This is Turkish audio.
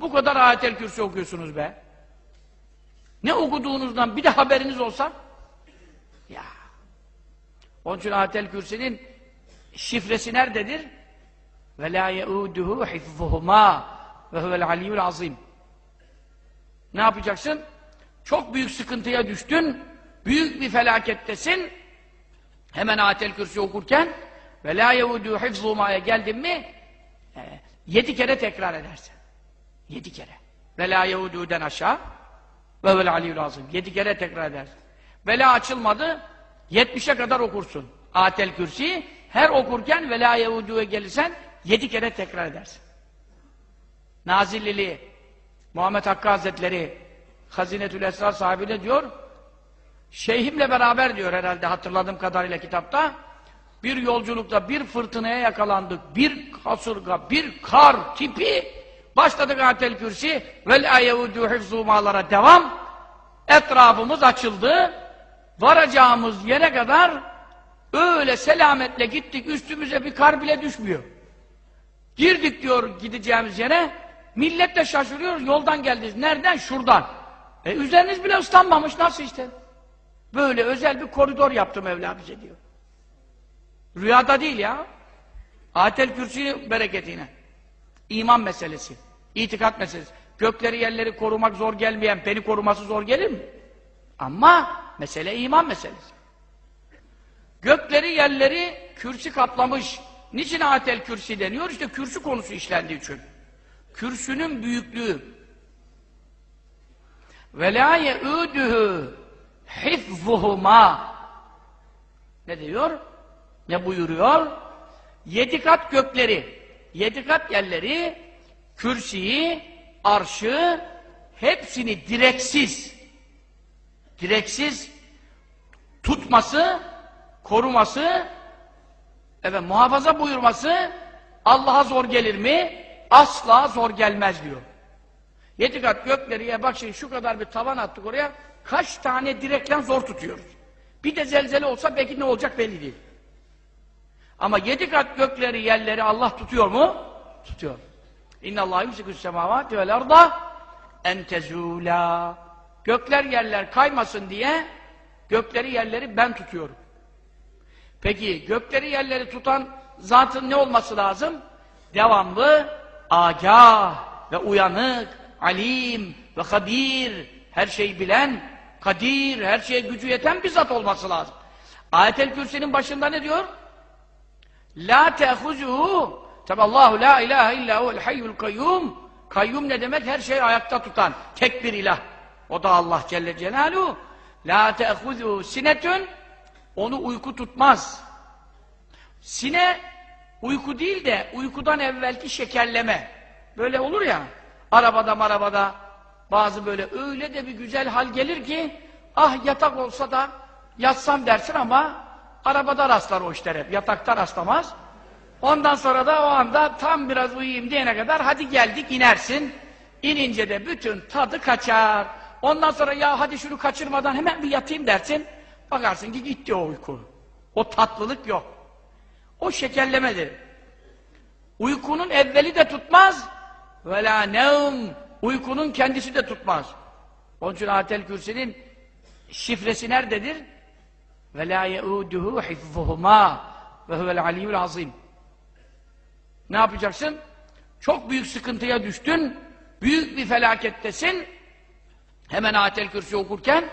Bu kadar ayetel kürsü okuyorsunuz be. Ne okuduğunuzdan bir de haberiniz olsa ya. Onun için ayetel kürsünün şifresi nerededir? Ve la yeuduhu hifzuhuma ve huvel aliyyul azim. Ne yapacaksın? Çok büyük sıkıntıya düştün, büyük bir felakettesin. Hemen ayetel kürsü okurken ve la yeuduhu hifzuhuma'ya geldin mi e, yedi kere tekrar edersin. Yedi kere. Ve la yeuduhu'den aşağı ve huvel aliyyul azim. Yedi kere tekrar edersin. Vela açılmadı, yetmişe kadar okursun. Atel Kürsi'yi her okurken ve la yevudu'ya gelirsen yedi kere tekrar edersin. Nazillili Muhammed Hakkı Hazretleri Hazinetül Esrar sahibine diyor Şeyhimle beraber diyor herhalde hatırladığım kadarıyla kitapta bir yolculukta bir fırtınaya yakalandık. Bir kasırga, bir kar tipi başladık Atel Kürsi ve la yevudu hifzumalara devam etrafımız açıldı varacağımız yere kadar öyle selametle gittik üstümüze bir kar bile düşmüyor. Girdik diyor gideceğimiz yere millet de şaşırıyor yoldan geldiniz. Nereden? Şuradan. E üzeriniz bile ıslanmamış nasıl işte? Böyle özel bir koridor yaptı Mevla bize diyor. Rüyada değil ya. Ayetel Kürsi bereketine. İman meselesi. itikat meselesi. Gökleri yerleri korumak zor gelmeyen beni koruması zor gelir mi? Ama mesele iman meselesi. Gökleri yerleri kürsi kaplamış. Niçin atel kürsi deniyor? İşte kürsü konusu işlendiği için. Kürsünün büyüklüğü. Ve la ye'uduhu hifzuhuma ne diyor? Ne buyuruyor? Yedi kat gökleri, yedi kat yerleri, kürsiyi, arşı, hepsini direksiz, direksiz tutması, koruması, evet muhafaza buyurması Allah'a zor gelir mi? Asla zor gelmez diyor. Yedi kat gökleri bak şimdi şu kadar bir tavan attık oraya kaç tane direkten zor tutuyoruz. Bir de zelzele olsa belki ne olacak belli değil. Ama yedi kat gökleri yerleri Allah tutuyor mu? Tutuyor. İnna Allah yumsikus semavati vel arda. Gökler yerler kaymasın diye gökleri yerleri ben tutuyorum. Peki gökleri yerleri tutan zatın ne olması lazım? Devamlı agah ve uyanık, alim ve habir, her şeyi bilen, kadir, her şeye gücü yeten bir zat olması lazım. Ayet-el Kürsi'nin başında ne diyor? La tehuzuhu Tabi Allahu la ilahe illa huvel hayyul kayyum Kayyum ne demek? Her şeyi ayakta tutan tek bir ilah. O da Allah Celle Celaluhu. La tehuzuhu sinetün onu uyku tutmaz. Sine uyku değil de uykudan evvelki şekerleme. Böyle olur ya arabada marabada bazı böyle öyle de bir güzel hal gelir ki ah yatak olsa da yatsam dersin ama arabada rastlar o işler hep. Yatakta rastlamaz. Ondan sonra da o anda tam biraz uyuyayım diyene kadar hadi geldik inersin. İnince de bütün tadı kaçar. Ondan sonra ya hadi şunu kaçırmadan hemen bir yatayım dersin. Bakarsın ki gitti o uyku. O tatlılık yok. O şekerlemedir. Uykunun evveli de tutmaz. Ve la nevm. Uykunun kendisi de tutmaz. Onun için Atel Kürsi'nin şifresi nerededir? Ve la yeuduhu hifzuhuma ve huvel aliyyul azim. Ne yapacaksın? Çok büyük sıkıntıya düştün, büyük bir felakettesin. Hemen Atel Kürsi okurken